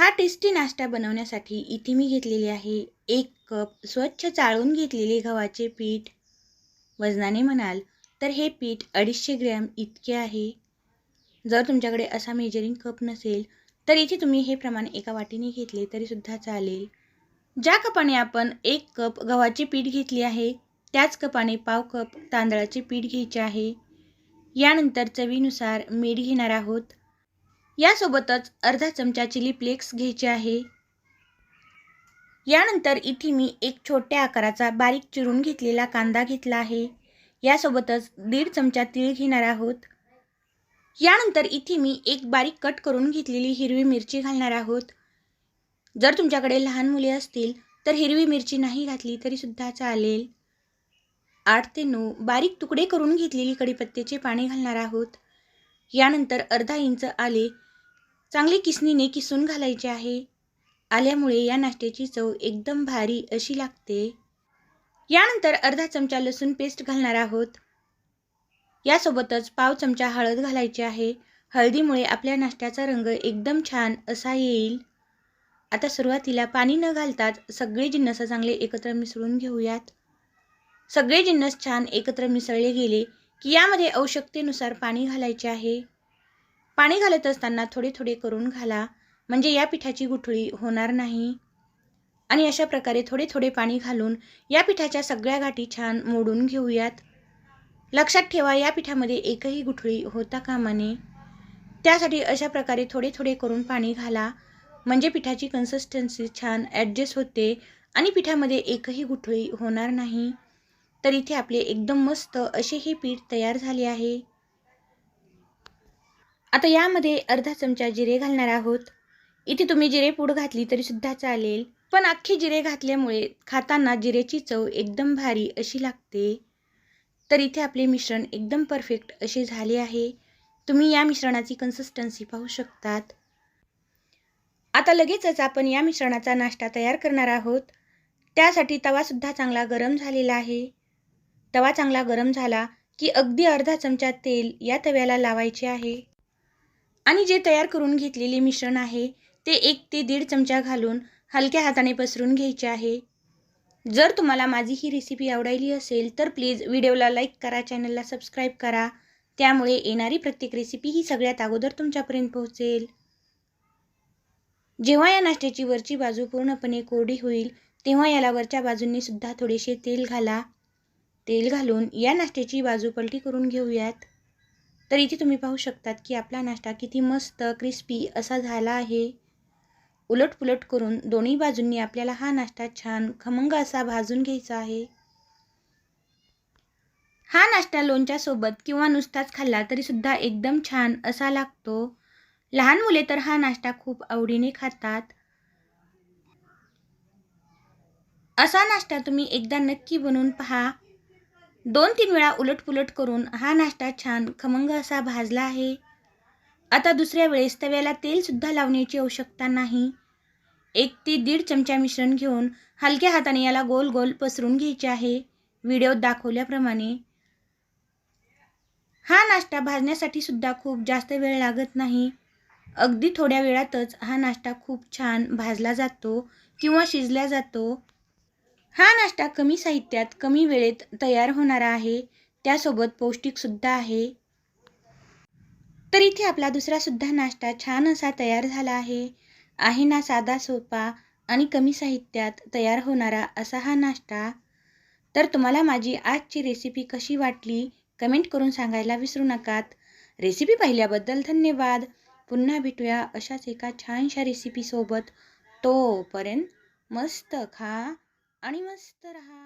हा टेस्टी नाश्ता बनवण्यासाठी इथे मी घेतलेली आहे एक कप स्वच्छ चाळून घेतलेले गव्हाचे पीठ. वजनाने म्हणाल तर हे पीठ अडीचशे ग्रॅम इतके आहे. जर तुमच्याकडे असा मेजरिंग कप नसेल तर इथे तुम्ही हे प्रमाण एका वाटीने घेतले तरीसुद्धा चालेल. ज्या कपाने आपण एक कप गव्हाचे पीठ घेतले आहे त्याच कपाने पाव कप तांदळाचे पीठ घ्यायचे आहे. यानंतर चवीनुसार मीठ घेणार आहोत. यासोबतच अर्धा चमचा चिली फ्लेक्स घ्यायचे आहे. यानंतर इथे मी एक छोट्या आकाराचा बारीक चिरून घेतलेला कांदा घेतला आहे. यासोबतच दीड चमचा तीळ घेणार आहोत. यानंतर इथे मी एक बारीक कट करून घेतलेली हिरवी मिरची घालणार आहोत. जर तुमच्याकडे लहान मुले असतील तर हिरवी मिरची नाही घातली तरीसुद्धा चालेल. आठ ते नऊ बारीक तुकडे करून घेतलेली कडीपत्त्याचे पाणी घालणार आहोत. यानंतर अर्धा इंच आले. चांगले किसणीने किसून घालायचे आहे. आल्यामुळे या नाश्त्याची चव एकदम भारी अशी लागते. यानंतर अर्धा चमचा लसूण पेस्ट घालणार आहोत. यासोबतच पाव चमचा हळद घालायची आहे. हळदीमुळे आपल्या नाश्त्याचा रंग एकदम छान असा येईल. आता सुरुवातीला पाणी न घालताच सगळे जिन्नस चांगले एकत्र मिसळून घेऊयात. सगळे जिन्नस छान एकत्र मिसळले गेले. की यामध्ये आवश्यकतेनुसार पाणी घालायचे आहे. पाणी घालत असताना थोडे थोडे करून घाला म्हणजे या पिठाची गुठळी होणार नाही. आणि अशा प्रकारे थोडे थोडे पाणी घालून या पिठाच्या सगळ्या गाठी छान मोडून घेऊयात. लक्षात ठेवा या पिठामध्ये एकही गुठळी होता कामाने त्यासाठी अशा प्रकारे थोडे थोडे करून पाणी घाला म्हणजे पिठाची कन्सिस्टन्सी छान ॲडजस्ट होते आणि पिठामध्ये एकही गुठळी होणार नाही. तर इथे आपले एकदम मस्त असे हे पीठ तयार झाले आहे. आता यामध्ये अर्धा चमचा जिरे घालणार आहोत. इथे तुम्ही जिरे पूड घातली तरीसुद्धा चालेल. पण अख्खे जिरे घातल्यामुळे खाताना जिरेची चव एकदम भारी अशी लागते. तर इथे आपले मिश्रण एकदम परफेक्ट असे झाले आहे. तुम्ही या मिश्रणाची कन्सिस्टन्सी पाहू शकतात. आता लगेचच आपण या मिश्रणाचा नाश्ता तयार करणार आहोत. त्यासाठी तवासुद्धा चांगला गरम झालेला आहे. तवा चांगला गरम झाला की अगदी अर्धा चमचा तेल या तव्याला लावायचे आहे. आणि जे तयार करून घेतलेले मिश्रण आहे ते एक ते दीड चमचा घालून हलक्या हाताने पसरून घ्यायचे आहे. जर तुम्हाला माझी ही रेसिपी आवडायली असेल तर प्लीज व्हिडिओला लाईक करा चॅनलला सबस्क्राईब करा. त्यामुळे येणारी प्रत्येक रेसिपी ही सगळ्यात अगोदर तुमच्यापर्यंत पोहोचेल. जेव्हा या नाश्त्याची वरची बाजू पूर्णपणे कोरडी होईल तेव्हा याला वरच्या बाजूंनी सुद्धा थोडेसे तेल घाला. तेल घालून या नाश्त्याची बाजू पलटी करून घेऊयात. तर इथे तुम्ही पाहू शकतात की आपला नाश्ता किती मस्त क्रिस्पी असा झाला आहे. उलटपुलट करून दोन्ही बाजूंनी आपल्याला हा नाश्ता छान खमंग असा भाजून घ्यायचा आहे. हा नाश्ता लोणच्यासोबत किंवा नुसताच खाल्ला तरीसुद्धा एकदम छान असा लागतो. लहान मुले तर हा नाश्ता खूप आवडीने खातात. असा नाश्ता तुम्ही एकदा नक्की बनवून पहा. दोन तीन वेळा उलटपुलट करून हा नाश्ता छान खमंग असा भाजला आहे. आता दुसऱ्या वेळेस तव्याला तेलसुद्धा लावण्याची आवश्यकता नाही. एक ते दीड चमचा मिश्रण घेऊन हलक्या हाताने याला गोल गोल पसरून घ्यायचे आहे. व्हिडिओत दाखवल्याप्रमाणे. हा नाश्ता भाजण्यासाठी सुद्धा खूप जास्त वेळ लागत नाही. अगदी थोड्या वेळातच हा नाश्ता खूप छान भाजला जातो किंवा शिजला जातो. हा नाश्ता कमी साहित्यात कमी वेळेत तयार होणारा आहे. त्यासोबत पौष्टिकसुद्धा आहे. तर इथे आपला दुसरासुद्धा नाश्ता छान असा तयार झाला आहे. आहे ना साधा सोपा आणि कमी साहित्यात तयार होणारा असा हा नाश्ता. तर तुम्हाला माझी आजची रेसिपी कशी वाटली कमेंट करून सांगायला विसरू नकात. रेसिपी पाहिल्याबद्दल धन्यवाद. पुन्हा भेटूया अशाच एका छानशा रेसिपीसोबत तोपर्यंत मस्त खा. आणि मस्त रहा